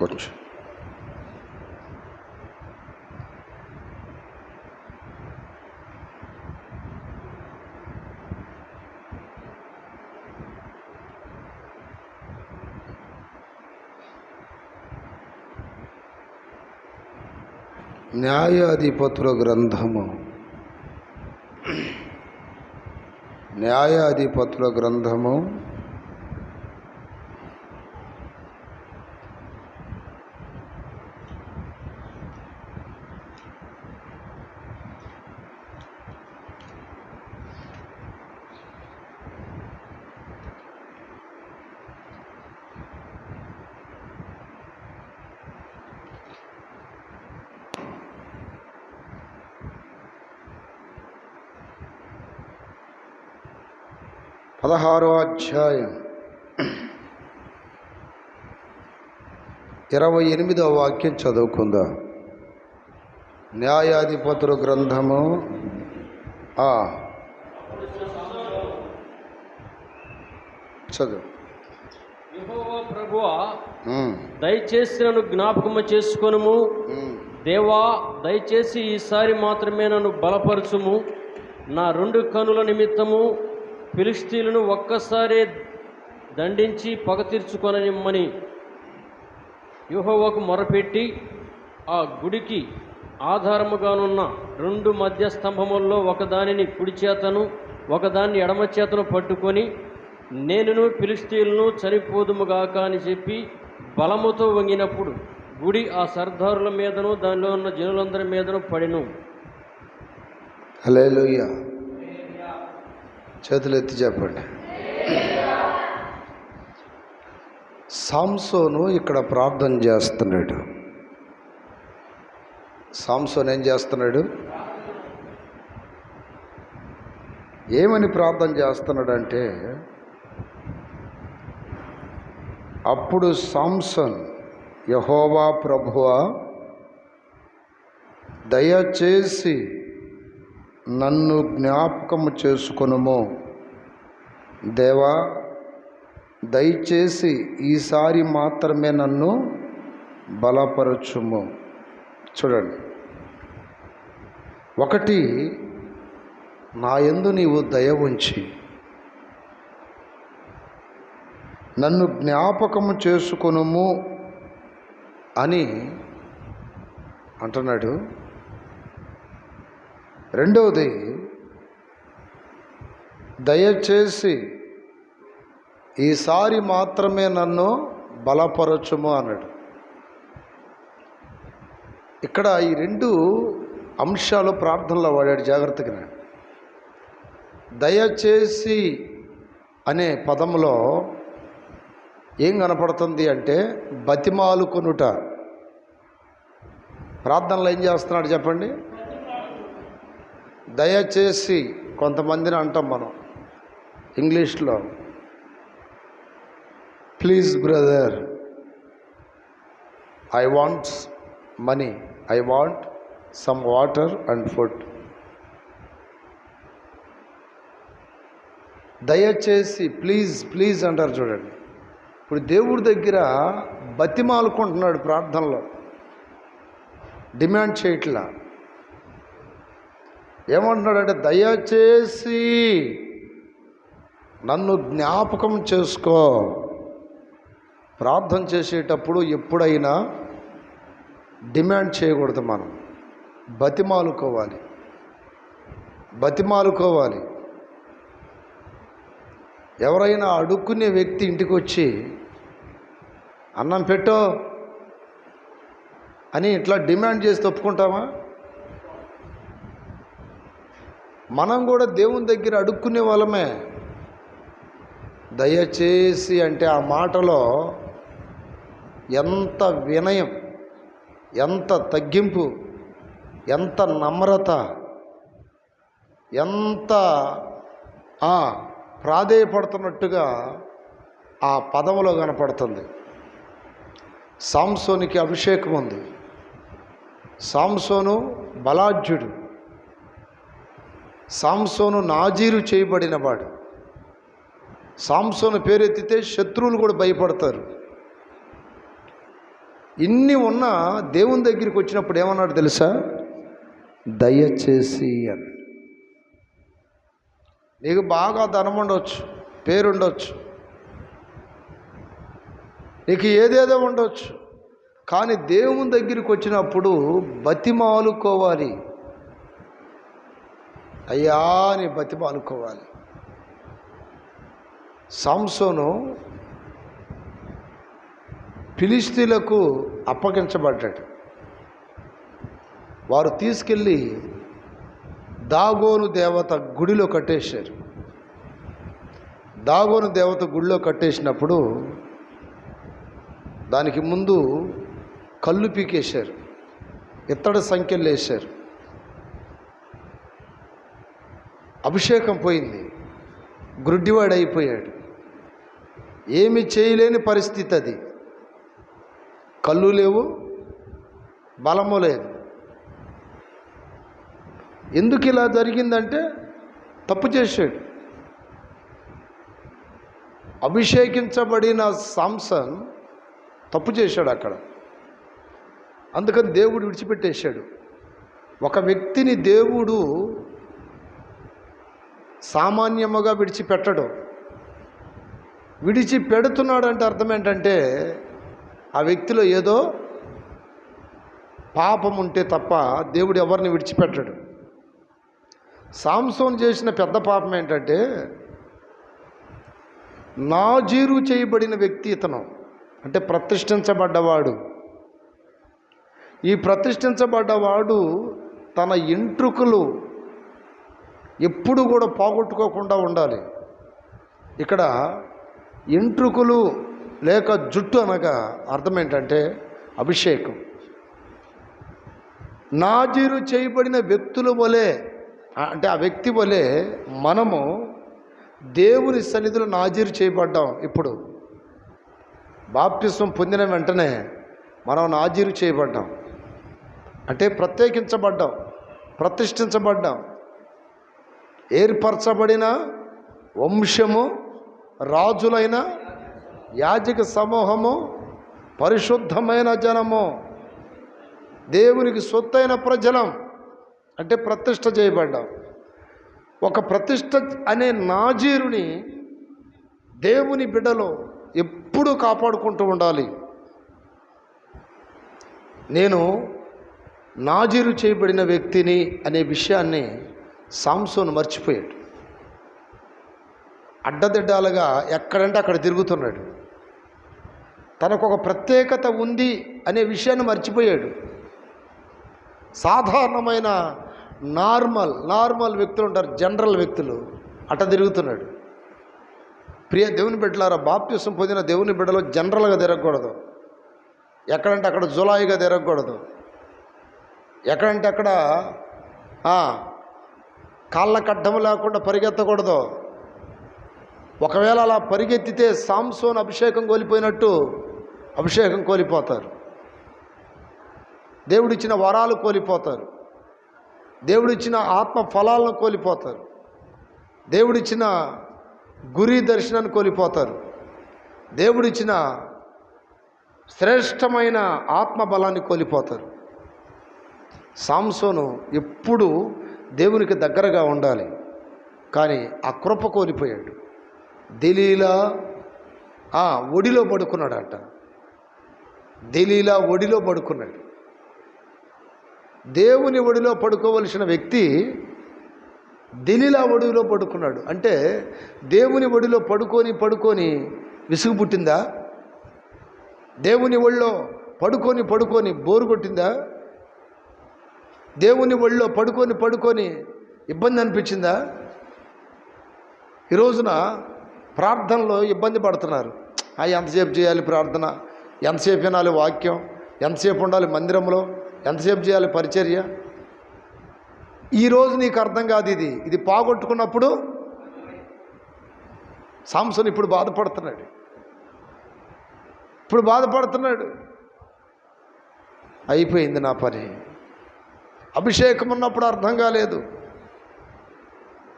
కొంచెం న్యాయాధిపతుల గ్రంథము న్యాయాధిపతుల గ్రంథము పదహారో అధ్యాయం. ఇరవై ఎనిమిదవ వాక్యం చదువుకుందాం. న్యాయాధిపతుల గ్రంథము ఆ. చదువు. ప్రభువా దయచేసి నన్ను జ్ఞాపకము చేసుకొనుము. దేవా దయచేసి ఈసారి మాత్రమే నన్ను బలపరచుము. నా రెండు కనుల నిమిత్తము ఫిలిస్తీన్లను ఒక్కసారే దండించి పగ తీర్చుకొననిమ్మని యెహోవాకు మొరపెట్టి ఆ గుడికి ఆధారముగానున్న రెండు మధ్య స్తంభముల్లో ఒకదానిని కుడి చేతను ఒకదాన్ని ఎడమ చేతను పట్టుకొని నేనును ఫిలిస్తీన్లను చనిపోదుముగాక అని చెప్పి బలముతో వంగినప్పుడు గుడి ఆ సర్దారుల మీదను దానిలో ఉన్న జనులందరి మీదను పడిను. హల్లెలూయా. చేతులు ఎత్తి చెప్పండి. సాంసోను ఇక్కడ ప్రార్థన చేస్తున్నాడు. సాంసోన్ ఏం చేస్తున్నాడు? ఏమని ప్రార్థన చేస్తున్నాడంటే అప్పుడు సాంసన్ యహోవా ప్రభువా దయచేసి నన్ను జ్ఞాపకము చేసుకొనుము. దేవా దయచేసి ఈసారి మాత్రమే నన్ను బలపరచుము. చూడండి. ఒకటి నా యందు నీవు దయ ఉంచి నన్ను జ్ఞాపకము చేసుకొనుము అని అంటున్నాడు రెండవది దయచేసి ఈసారి మాత్రమే నన్ను బలపరచుము అన్నాడు. ఇక్కడ ఈ రెండు అంశాలు ప్రార్థనలో వాడాడు జాగ్రత్తగా దయచేసి అనే పదంలో ఏం కనపడుతుంది అంటే బతిమాలుకొనుట. ప్రార్థనలో ఏం చేస్తున్నాడు చెప్పండి? దయచేసి కొంతమందిని అంటాం మనం ఇంగ్లీష్లో. Please brother I want money I want some water and food దయచేసి ప్లీజ్ ప్లీజ్ అంటారు చూడండి. ఇప్పుడు దేవుడి దగ్గర బతిమాలుకుంటున్నాడు ప్రార్థనలో. డిమాండ్ చేయట్లా. ఏమంటున్నాడంటే దయచేసి నన్ను జ్ఞాపకం చేసుకో. ప్రార్థన చేసేటప్పుడు ఎప్పుడైనా డిమాండ్ చేయకూడదు మనం. బతిమాలుకోవాలి. బతిమాలుకోవాలి. ఎవరైనా అడుక్కునే వ్యక్తి ఇంటికి వచ్చి అన్నం పెట్టో అని ఇట్లా డిమాండ్ చేసి తప్పుకుంటామా మనం కూడా దేవుని దగ్గర అడుక్కునే వాళ్ళమే. దయచేసి అంటే ఆ మాటలో ఎంత వినయం ఎంత తగ్గింపు ఎంత నమ్రత ఎంత ప్రాధేయపడుతున్నట్టుగా ఆ పదములో కనపడుతుంది. సాంసోనికి అభిషేకం ఉంది సాంసోను బలాఢ్యుడు. సాంసోను నాజీరు చేయబడినవాడు. సాంసోను పేరెత్తితే శత్రువులు కూడా భయపడతారు. ఇన్ని ఉన్నా దేవుని దగ్గరికి వచ్చినప్పుడు ఏమన్నాడు తెలుసా? దయచేసి అని. నీకు బాగా ధనం ఉండొచ్చు పేరుండొచ్చు. నీకు ఏదేదో ఉండొచ్చు. కానీ దేవుని దగ్గరికి వచ్చినప్పుడు బతిమాలుకోవాలి. అయ్యా అని బతిమాలుకోవాలి సాంసోను ఫిలిస్తీన్లకు అప్పగించబడ్డాడు. వారు తీసుకెళ్ళి దాగోను దేవత గుడిలో కట్టేశారు. దాగోను దేవత గుడిలో కట్టేసినప్పుడు దానికి ముందు కళ్ళు పీకేశారు. ఇత్తడి సంఖ్యలు వేశారు. అభిషేకం పోయింది. గ్రుడ్డివాడు అయిపోయాడు. ఏమి చేయలేని పరిస్థితి అది. కళ్ళు లేవు బలము లేదు. ఎందుకు ఇలా జరిగిందంటే తప్పు చేశాడు. అభిషేకించబడిన సాంసన్ తప్పు చేశాడు అక్కడ. అందుకని దేవుడు విడిచిపెట్టేశాడు. ఒక వ్యక్తిని దేవుడు సామాన్యముగా విడిచిపెట్టడు. విడిచి పెడుతున్నాడు అంటే అర్థం ఏంటంటే ఆ వ్యక్తిలో ఏదో పాపం ఉంటే తప్ప దేవుడు ఎవరిని విడిచిపెట్టడు. సాంసోన్ చేసిన పెద్ద పాపం ఏంటంటే నాజీరు చేయబడిన వ్యక్తి ఇతను అంటే ప్రతిష్ఠించబడ్డవాడు. ఈ ప్రతిష్ఠించబడ్డవాడు తన ఎంట్రుకలు ఎప్పుడు కూడా పోగొట్టుకోకుండా ఉండాలి. ఇక్కడ ఎంట్రుకులు లేక జుట్టు అనగా అర్థం ఏంటంటే అభిషేకం. నాజీరు చేయబడిన వ్యక్తుల వలె అంటే ఆ వ్యక్తి వలె మనము దేవుని సన్నిధిలో నాజీరు చేయబడ్డాం ఇప్పుడు. బాప్తిస్వం పొందిన వెంటనే మనం నాజీరు చేయబడ్డాం. అంటే ప్రత్యేకించబడ్డాం ప్రతిష్ఠించబడ్డాం. ఏర్పరచబడిన వంశము రాజులైన యాజక సమూహము పరిశుద్ధమైన జనము. దేవునికి సొత్తైన ప్రజలం అంటే ప్రతిష్ట చేయబడ్డాం. ఒక ప్రతిష్ట అనే నాజీరుని దేవుని బిడ్డలో ఎప్పుడూ కాపాడుకుంటూ ఉండాలి. నేను నాజీరు చేయబడిన వ్యక్తిని అనే విషయాన్ని సాంసోను మర్చిపోయాడు. అడ్డదిడ్డాలుగా ఎక్కడంటే అక్కడ తిరుగుతున్నాడు. తనకు ఒక ప్రత్యేకత ఉంది అనే విషయాన్ని మర్చిపోయాడు. సాధారణమైన నార్మల్ నార్మల్ వ్యక్తులు ఉంటారు జనరల్ వ్యక్తులు అట్ట తిరుగుతున్నాడు. ప్రియ దేవుని బిడ్డలారా బాప్త్యసం పొందిన దేవుని బిడ్డలో జనరల్గా తిరగకూడదు. ఎక్కడంటే అక్కడ జులాయిగా తిరగకూడదు. ఎక్కడంటే అక్కడ కాళ్ళ కడ్డం లేకుండా పరిగెత్తకూడదు. ఒకవేళ అలా పరిగెత్తితే సాంసోన్ అభిషేకం కోల్పోయినట్టు అభిషేకం కోల్పోతారు. దేవుడిచ్చిన వరాలు కోల్పోతారు. దేవుడిచ్చిన ఆత్మ ఫలాలను కోల్పోతారు. దేవుడిచ్చిన గురి దర్శనాన్ని కోల్పోతారు. దేవుడిచ్చిన శ్రేష్టమైన ఆత్మ బలాన్ని కోల్పోతారు. సాంసోను ఎప్పుడు దేవునికి దగ్గరగా ఉండాలి. కానీ ఆ కృప కోల్పోయాడు. దిలీలా ఆ, ఒడిలో పడుకున్నాడట. దిలీలా ఒడిలో పడుకున్నాడు. దేవుని ఒడిలో పడుకోవలసిన వ్యక్తి దిలీలా ఒడిలో పడుకున్నాడు. అంటే దేవుని ఒడిలో పడుకొని పడుకొని విసుగు పుట్టిందా? దేవుని ఒళ్ళో పడుకొని పడుకొని బోరు కొట్టిందా? దేవుని ఒళ్ళో పడుకొని పడుకొని ఇబ్బంది అనిపించిందా? ఈ రోజున ప్రార్థనలో ఇబ్బంది పడుతున్నారు. ఆ ఎంతసేపు చేయాలి ప్రార్థన? ఎంతసేపు వినాలి వాక్యం? ఎంతసేపు ఉండాలి మందిరంలో? ఎంతసేపు చేయాలి పరిచర్య? ఈరోజు నీకు అర్థం కాదు ఇది. ఇది పోగొట్టుకున్నప్పుడు సాంసన్ ఇప్పుడు బాధపడుతున్నాడు. ఇప్పుడు బాధపడుతున్నాడు. అయిపోయింది నా పని. అభిషేకం ఉన్నప్పుడు అర్థం కాలేదు.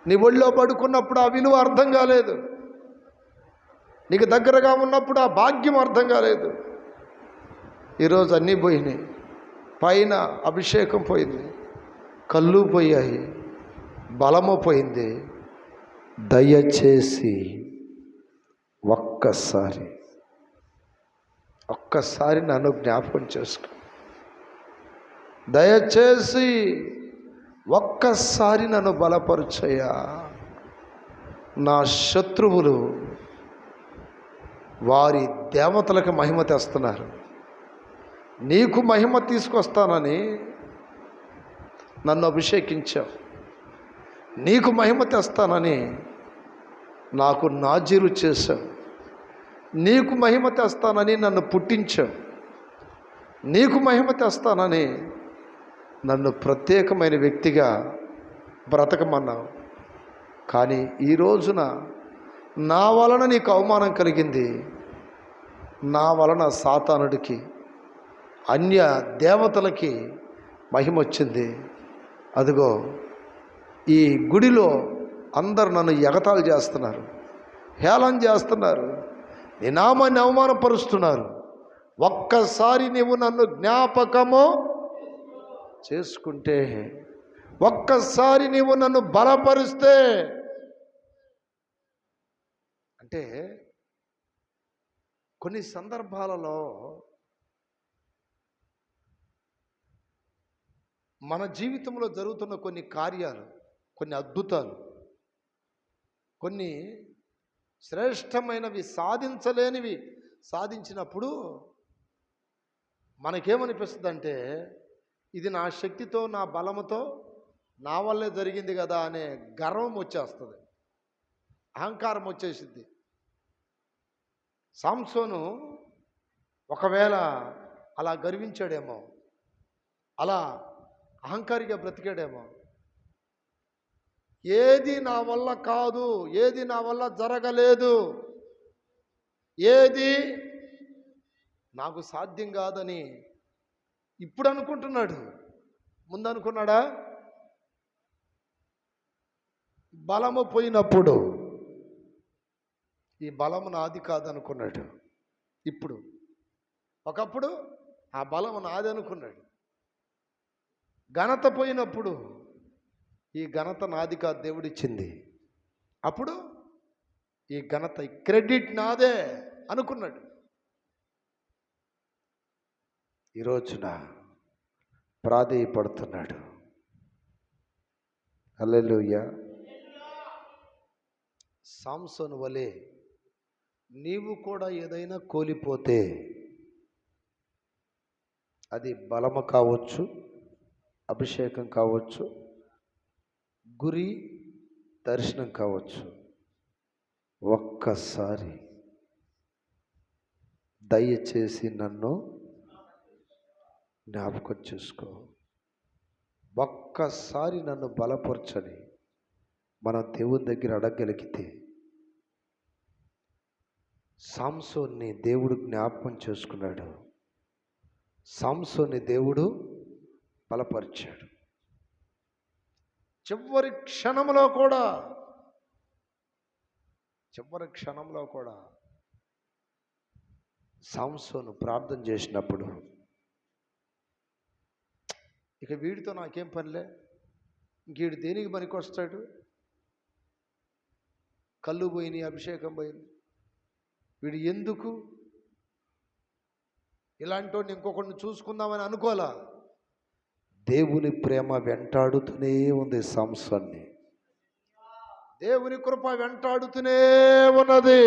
నీ ఒళ్ళో పడుకున్నప్పుడు ఆ విలువ అర్థం కాలేదు. నీకు దగ్గరగా ఉన్నప్పుడు ఆ భాగ్యం అర్థం కాలేదు. ఈరోజు అన్నీ పోయినాయి. పైన అభిషేకం పోయింది. కళ్ళు పోయాయి. బలము పోయింది. దయచేసి ఒక్కసారి ఒక్కసారి నన్ను జ్ఞాపకం చేసుకో. దయచేసి ఒక్కసారి నన్ను బలపరుచయ్యా. నా శత్రువులు వారి దేవతలకు మహిమ తెస్తున్నారు. నీకు మహిమ తీసుకొస్తానని నన్ను అభిషేకించావు. నీకు మహిమ తెస్తానని నాకు నాజీరు చేశావు. నీకు మహిమ తెస్తానని నన్ను పుట్టించావు. నీకు మహిమ తెస్తానని నన్ను ప్రత్యేకమైన వ్యక్తిగా బ్రతకమన్నావు. కానీ ఈ రోజున నా వలన నీకు అవమానం కలిగింది. నా వలన సాతానుడికి అన్య దేవతలకి మహిమ వచ్చింది. అదిగో ఈ గుడిలో అందరు నన్ను ఎగతాలు చేస్తున్నారు హేళన చేస్తున్నారు నీ నామాన్ని అవమానపరుస్తున్నారు. ఒక్కసారి నువ్వు నన్ను జ్ఞాపకము చేసుకుంటే ఒక్కసారి నీవు నన్ను బలపరిస్తే అంటే కొన్ని సందర్భాలలో మన జీవితంలో జరుగుతున్న కొన్ని కార్యాలు కొన్ని అద్భుతాలు కొన్ని శ్రేష్టమైనవి సాధించలేనివి సాధించినప్పుడు మనకేమనిపిస్తుంది అంటే ఇది నా శక్తితో నా బలముతో నా వల్లే జరిగింది కదా అనే గర్వం వచ్చేస్తుంది. అహంకారం వచ్చేసిద్ది. సాంసోను ఒకవేళ అలా గర్వించాడేమో అలా అహంకారిగా బ్రతికాడేమో ఏది నా వల్ల కాదు ఏది నా వల్ల జరగలేదు ఏది నాకు సాధ్యం కాదని ఇప్పుడు అనుకుంటున్నాడు ముందు అనుకున్నాడా బలము పోయినప్పుడు. ఈ బలము నాది కాదనుకున్నాడు. ఇప్పుడు. ఒకప్పుడు ఆ బలము నాది అనుకున్నాడు. ఘనత పోయినప్పుడు ఈ ఘనత నాది కాదు దేవుడిచ్చింది. అప్పుడు ఈ ఘనత క్రెడిట్ నాదే అనుకున్నాడు. ఈరోజున ప్రాధేయపడుతున్నాడు. అల్లెలుయ్య సాంసోను వలె నీవు కూడా ఏదైనా కోల్పోతే అది బలము కావచ్చు అభిషేకం కావచ్చు గురి దర్శనం కావచ్చు. ఒక్కసారి దయచేసి నన్ను జ్ఞాపకం చేసుకో. ఒక్కసారి నన్ను బలపరచని మన దేవుని దగ్గర అడగలిగితే సాంసోన్ని దేవుడు జ్ఞాపకం చేసుకున్నాడు. సాంసోన్ని దేవుడు బలపరిచాడు. చివరి క్షణంలో కూడా చివరి క్షణంలో కూడా సాంసోను ప్రార్థన చేసినప్పుడు ఇక వీడితో నాకేం పనిలే? ఇంకీడు దేనికి పనికొస్తాడు? కళ్ళు పోయినాయి అభిషేకం పోయింది. వీడు ఎందుకు? ఇలాంటి వాడిని ఇంకొకరిని చూసుకుందామని అనుకోలా? దేవుని ప్రేమ వెంటాడుతూనే ఉంది సంసాన్ని దేవుని కృప వెంటాడుతూనే ఉన్నది.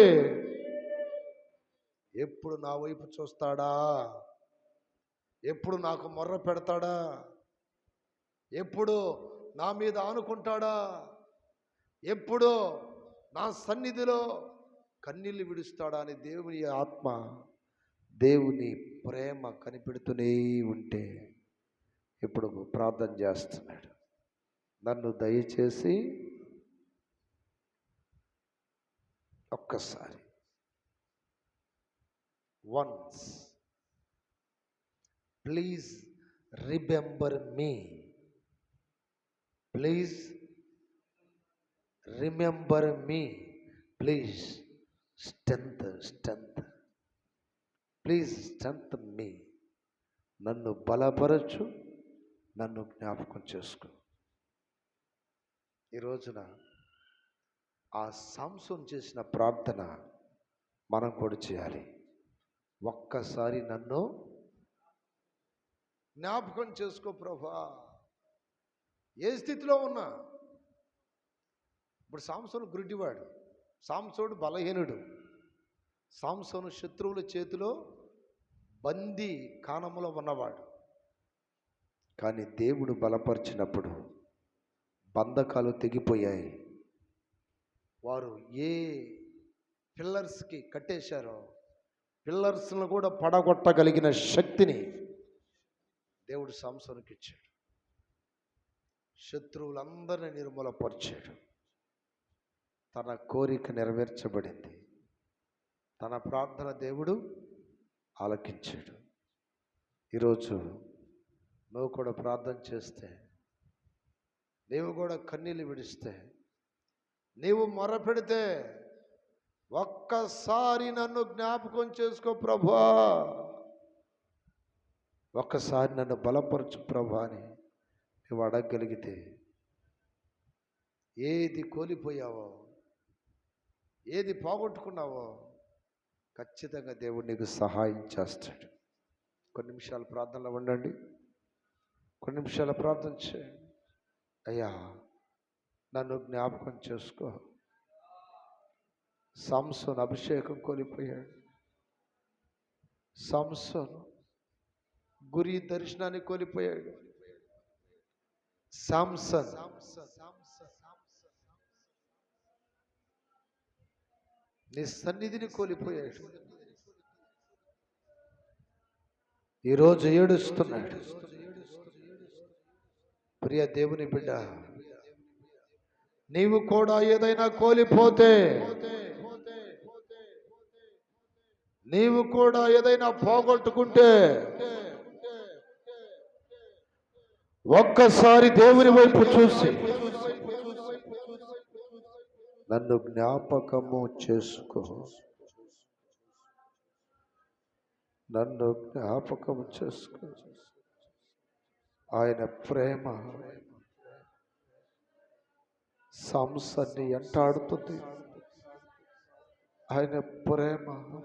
ఎప్పుడు నా వైపు చూస్తాడా? ఎప్పుడు నాకు మొర్ర పెడతాడా? ఎప్పుడు నా మీద ఆనుకుంటాడా? ఎప్పుడు నా సన్నిధిలో కన్నీళ్ళు విడుస్తాడా అని దేవుని ఆత్మ దేవుని ప్రేమ కనిపెడుతూనే ఉంటే ఇప్పుడు ప్రార్థన చేస్తున్నాడు. నన్ను దయచేసి ఒక్కసారి once please remember me please remember me please strength strength please strength me నన్ను బలపరచు నన్ను జ్ఞాపకం చేసుకో. ఈ రోజున ఆ సాంసం చేసిన ప్రార్థన మనం కూడా చేయాలి. ఒక్కసారి నన్ను జ్ఞాపకం చేసుకో ప్రభా. ఏ స్థితిలో ఉన్నా. ఇప్పుడు సాంసోను గురుడివాడు సాంసోడు బలహీనుడు. సాంసోను శత్రువుల చేతిలో బందీ కానములో ఉన్నవాడు. కానీ దేవుడు బలపరిచినప్పుడు బంధకాలు తెగిపోయాయి. వారు ఏ పిల్లర్స్కి కట్టేశారో పిల్లర్స్ను కూడా పడగొట్టగలిగిన శక్తిని దేవుడు సాంసోనికి ఇచ్చాడు శత్రువులందరినీ నిర్మూలపరిచాడు. తన కోరిక నెరవేర్చబడింది. తన ప్రార్థన దేవుడు ఆలకించాడు. ఈరోజు నువ్వు కూడా ప్రార్థన చేస్తే నీవు కూడా కన్నీళ్ళు విడిస్తే నీవు మొరపెడితే ఒక్కసారి నన్ను జ్ఞాపకం చేసుకో ప్రభా. ఒక్కసారి నన్ను బలపరచు ప్రభా అని నువ్వు అడగగలిగితే ఏది కోల్పోయావో ఏది పోగొట్టుకున్నావో ఖచ్చితంగా దేవుడు నీకు సహాయం చేస్తాడు. కొన్ని నిమిషాలు ప్రార్థనలో ఉండండి. కొన్ని నిమిషాల ప్రార్థన చేయండి. అయ్యా నన్ను జ్ఞాపకం చేసుకో. సంసోన్ అభిషేకం కోల్పోయాడు. సంసోన్ గురి దర్శనాన్ని కోల్పోయాడు. సామ్సన్ నీ సన్నిధిని కోల్పోయాడు. ఈరోజు ఏడుస్తున్నాడు. ప్రియ దేవుని బిడ్డ నీవు కూడా ఏదైనా కోల్పోతే నీవు కూడా ఏదైనా పోగొట్టుకుంటే ఒక్కసారి దేవుని వైపు చూసి. నన్ను జ్ఞాపకము చేసుకో. నన్ను జ్ఞాపకము చేసుకో. ఆయన ప్రేమ సంసన్ని ఎంటాడుతుంది. ఆయన ప్రేమ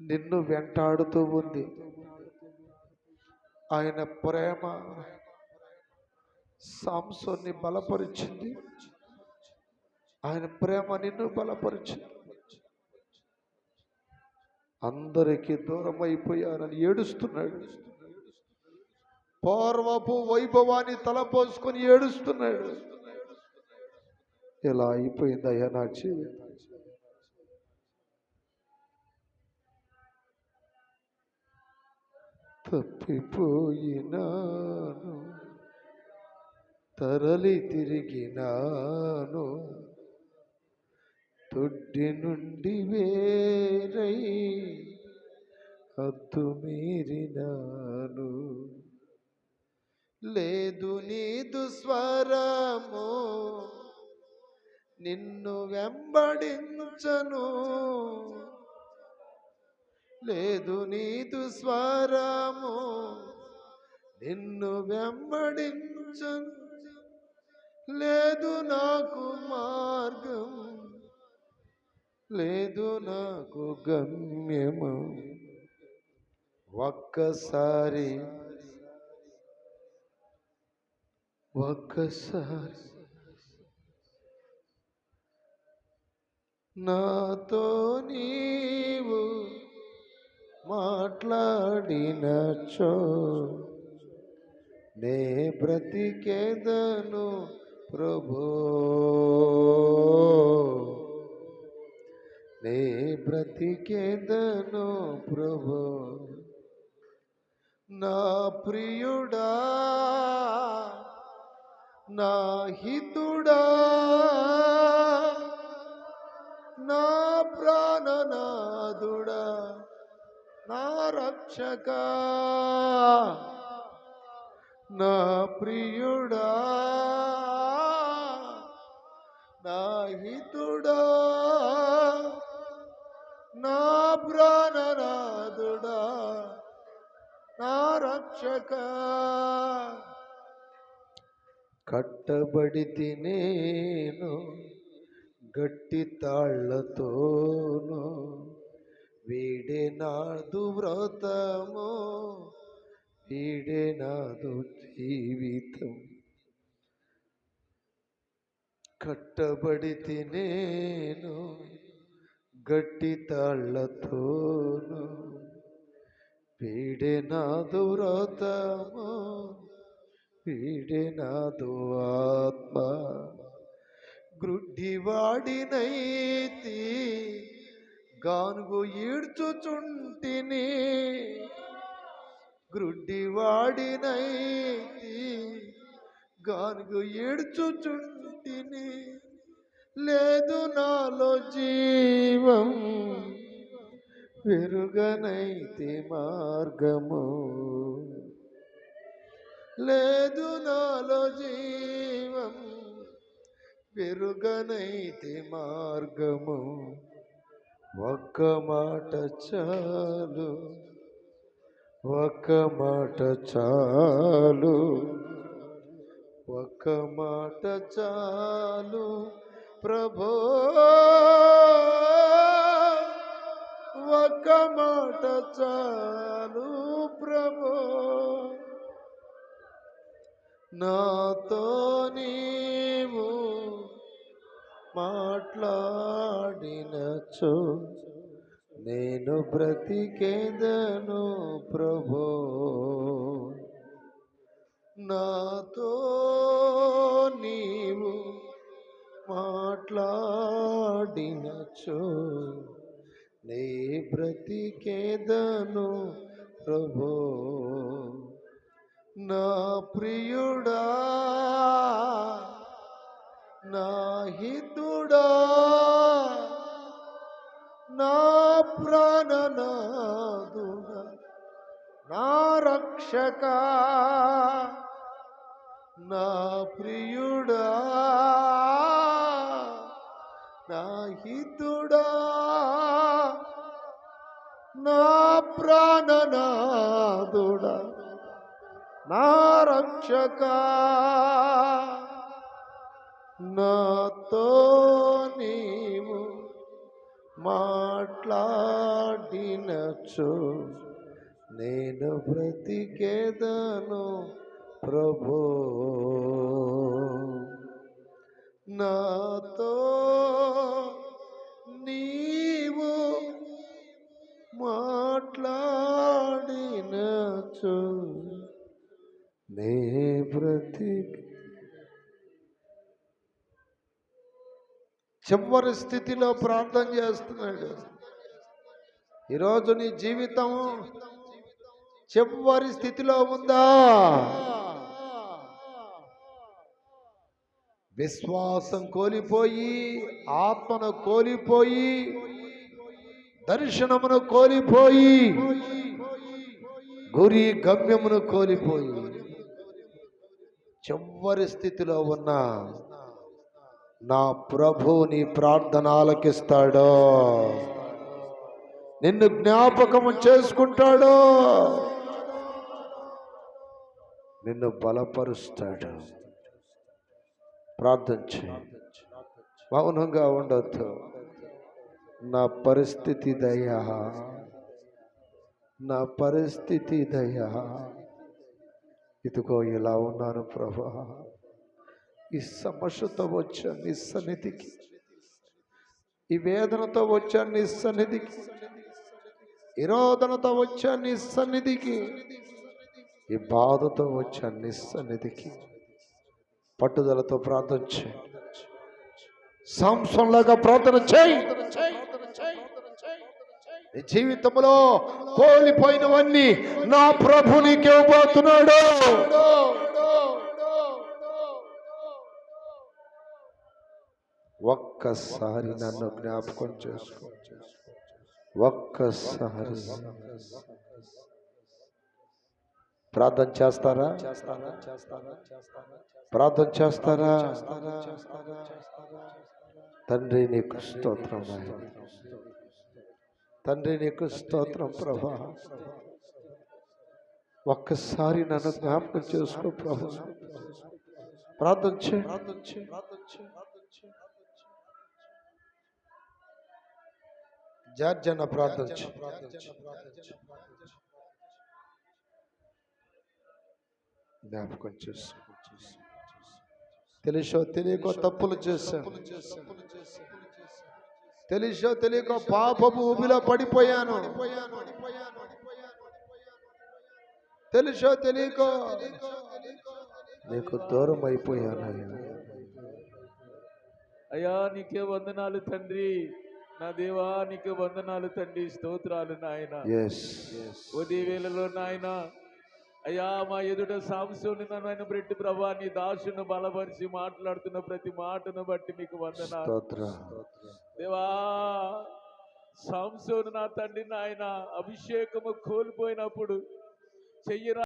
నిన్ను వెంటాడుతూ ఉంది. ఆయన ప్రేమ సాంసోన్ని బలపరిచింది. ఆయన ప్రేమ నిన్ను బలపరిచింది. అందరికీ దూరం అయిపోయారని ఏడుస్తున్నాడు. పూర్వపు వైభవాన్ని తలపోసుకొని ఏడుస్తున్నాడు. ఇలా అయిపోయిందయ్యా నా జీవితం. తప్పిపోయినాను. తరలి తిరిగినాను. తొడ్డి నుండి వేరై హద్దు మీరినాను. లేదు నీదు స్వరము నిన్ను వెంబడించను. లేదు నీదు స్వరము. నిన్ను వెంబడించను. లేదు నాకు మార్గం. లేదు నాకు గమ్యము. ఒక్కసారి ఒక్కసారి నాతో నీవు మాట్లాడినచో. నే బ్రతికేదను ప్రభు. నే బ్రతికేదను ప్రభు. నా ప్రియుడా నా హితుడా నా ప్రాణనాదుడా నా రక్షక నా ప్రియుడా నా హితుడా నా ప్రాణనాథుడా నా రక్షక. కట్టబడి తినేను గట్టి తాళ్ళతోనూ. వీడే వ్రతము వీడే జీవితం. కట్టబడి తినేను గట్టి తాళ్ళతోను వీడేనాదు వ్రతము వీడే నాదు ఆత్మ. గ్రుడ్డివాడినైతి గానుగు ఈడ్చుచుంటిని. గ్రుడ్డివాడినైతి గానుగు ఈడ్చుచుంటిని. లేదు నాలో జీవం వెరుగనైతి మార్గము. లేదు నాలో జీవం వెరుగనైతి మార్గము. ఒక్క మాట చాలు ఒక్క మాట చాలు ఒక్క మాట చాలు ప్రభో. ఒక్క మాట చాలు ప్రభో. నాతో నీవు మాట్లాడినచో. నేను బ్రతికేదను ప్రభో. నాతో నీవు మాట్లాడినచో. నీ బ్రతికేదను ప్రభో. నా ప్రియుడా నాహితుడా నా ప్రాణనాదుడా నా రక్షక? నా ప్రియుడా? నాహితుడా నా ప్రాణనాదుడా నా రక్షక? నాతో నీవు మాట్లాడినచ్చు నేను బ్రతికేదను ప్రభు. నాతో నీవు మాట్లాడినచ్చు నే బ్రతిక చివరి స్థితిలో ప్రార్థన చేస్తున్నాడు ఈరోజు నీ జీవితం చివరి స్థితిలో ఉందా? విశ్వాసం కోల్పోయి ఆత్మను కోల్పోయి దర్శనమును కోల్పోయి గురి గమ్యమును కోల్పోయి చివరి స్థితిలో ఉన్న. నా ప్రభు నీ ప్రార్థన ఆలకిస్తాడో నిన్ను జ్ఞాపకము చేసుకుంటాడో. నిన్ను బలపరుస్తాడు. ప్రార్థన మౌనంగా ఉండొద్దు. నా పరిస్థితి దయా. నా పరిస్థితి దయా. ఇదిగో ఇలా ఉన్నాను ప్రభా. ఈ సమస్యతో వచ్చాను నీ సన్నిధికి. ఈ వేదనతో వచ్చాను నీ సన్నిధికి. నిరోధనతో వచ్చా వచ్చాను నీ సన్నిధికి. ఈ బాధతో వచ్చాను నీ సన్నిధికి. పట్టుదలతో ప్రార్థన చేయి. సంసంలాగా ప్రార్థన చేయి. జీవితంలో కోల్పోయినవన్నీ నా ప్రభు నీకు ఇవ్వబోతున్నాడు. ఒక్కసారి నన్ను జ్ఞాపకం చేసుకో. ఒక్కసారి. ప్రార్థన చేస్తారా? ప్రార్థన చేస్తారా? తండ్రి నీకు స్తోత్రం తండ్రి నీకు స్తోత్రం ప్రభా. ఒక్కసారి నన్ను జ్ఞాపకం చేసుకో ప్రభు. ప్రార్థన చే జార్జ్ అన్న ప్రార్థన జ్ఞాపకం తెలుసో తెలియకో తప్పులు చేశాను తెలుసో తెలియక పాపపు ఊబిలో పడిపోయాను. తెలుసో తెలియకో నీకు దూరం అయిపోయాను అయ్యా నీకే వందనాలు తండ్రి. నా దేవా నీకే వందనాలు తండ్రి స్తోత్రాలు నాయన. ఉదయ వేళలో నాయన అయ్యా మా ఎదుట సాంశోని నన్ను బ్రెట్టి ప్రభా నీ దాసును బలపరిచి మాట్లాడుతున్న ప్రతి మాటను బట్టి మీకు వందనాలు. దేవా సాంసోను నా తండ్రి నాయన అభిషేకము కోల్పోయినప్పుడు చెయ్యరా